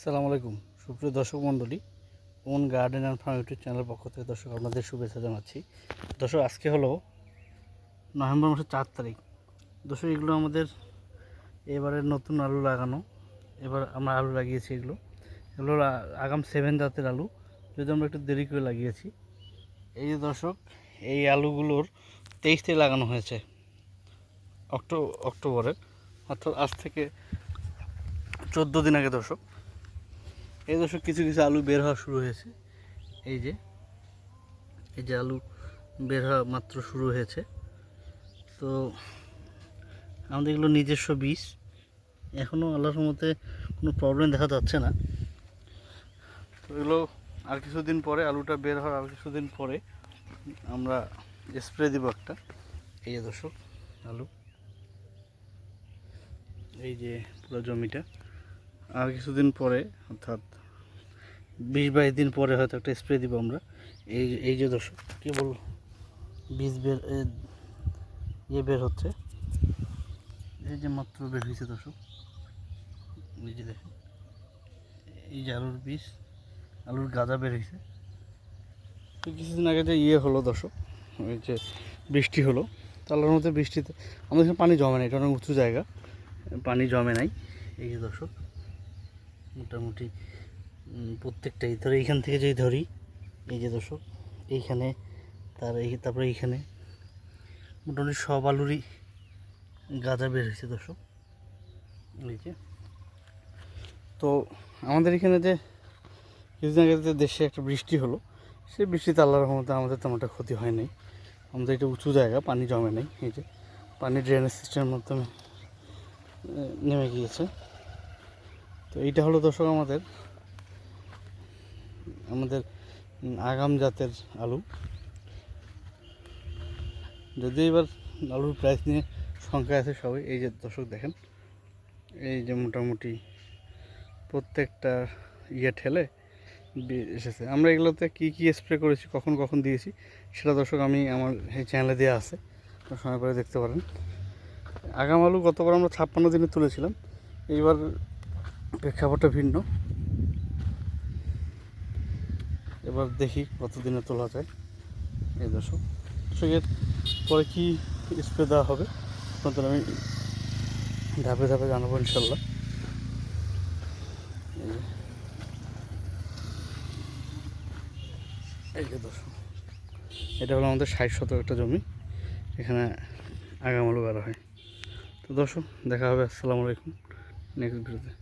সালামু আলাইকুম। সুপ্রিয় দর্শক মণ্ডলী own garden and farm YouTube চ্যানেলের পক্ষ থেকে দর্শক আপনাদের শুভেচ্ছা জানাচ্ছি। দর্শক, আজকে হলো নভেম্বর মাসের চার তারিখ। দর্শক, এগুলো আমাদের এবারের নতুন আলু লাগানো। এবার আমরা আলু লাগিয়েছি এগুলো। এগুলো আগাম সেভেন জাতের আলু। যদি আমরা একটু দেরি করে লাগিয়েছি। এই যে দর্শক, এই আলুগুলোর তেইশ থেকে লাগানো হয়েছে। অক্টো, অক্টোবরের। অর্থাৎ আজ থেকে চোদ্দ দিন আগে দর্শক। এই দর্শক কিছু কিছু আলু বের হওয়া শুরু হয়েছে। এই যে এই যে আলু বের হওয়া মাত্র শুরু হয়েছে। তো আমাদের এগুলো নিজস্ব বীজ। এখনও আল্লাহর মতে কোনো প্রবলেম দেখা যাচ্ছে না। তো এগুলো আর কিছুদিন পরে আলুটা বের হওয়ার আর কিছুদিন পরে আমরা স্প্রে দিব একটা। এই যে দর্শক, আলু। এই যে পুরো জমিটা। আর কিছুদিন পরে, অর্থাৎ বিশ বাইশ দিন পরে হয়তো একটা স্প্রে দিব আমরা। এই এই যে দর্শক কী বল বীজ বের ইয়ে বের হচ্ছে। এই যে মাত্র বের হয়েছে দর্শক, এই যে দেখেন, এই যে আলুর বীজ, আলুর গাঁদা বের হয়েছে তো কিছুদিন আগে যে ইয়ে হলো দর্শক, ওই যে বৃষ্টি হলো তার মধ্যে বৃষ্টিতে, আমাদের এখানে পানি জমে না এটা অনেক উঁচু জায়গা, পানি জমে নাই, এই যে দর্শক। মোটামুটি প্রত্যেকটাই। ধরো এইখান থেকে যদি ধরি, এই যে দর্শক, এইখানে, তার এই, তারপরে এইখানে, মোটামুটি সব আলুরই গাঁজা বের হয়েছে দর্শক। এই যে। তো আমাদের এখানে যে কিছুদিন আগে যে দেশে একটা বৃষ্টি হলো সে বৃষ্টিতে আল্লাহর রহমতে আমাদের তেমন একটা ক্ষতি হয় নাই। আমাদের এটা উঁচু জায়গা, পানি জমে নাই, এই যে। পানি ড্রেনেজ সিস্টেমের মাধ্যমে নেমে গিয়েছে। তো এইটা হলো দর্শক আমাদের আমাদের আগাম জাতের আলু। যদি এবার আলুর প্রাইস নিয়ে সংখ্যা আছে সবাই, এই যে দর্শক দেখেন, এই যে মোটামুটি প্রত্যেকটা ইয়ে ঠেলে এসেছে। আমরা এগুলোতে কী কী স্প্রে করেছি, কখন কখন দিয়েছি, সেটা দর্শক আমি আমার এই চ্যানেলে দেওয়া আছে সময় করে দেখতে পারেন। আগাম আলু গতবার আমরা ছাপ্পান্ন দিনে তুলেছিলাম, এইবার প্রেক্ষাপটটা ভিন্ন। এবার দেখি কত দিনে তোলা যায় এই দর্শক। দর্শকের পরে কি স্প্রে দেওয়া হবে, আপনাদের আমি ধাপে ধাপে জানাব ইনশাল্লাহ এই যে। দর্শক, এটা হলো আমাদের ষাট শতক একটা জমি, এখানে আগাম আলু করা হয়। তো দর্শক, দেখা হবে, আসসালামু আলাইকুম, নেক্সট ভিডিওতে।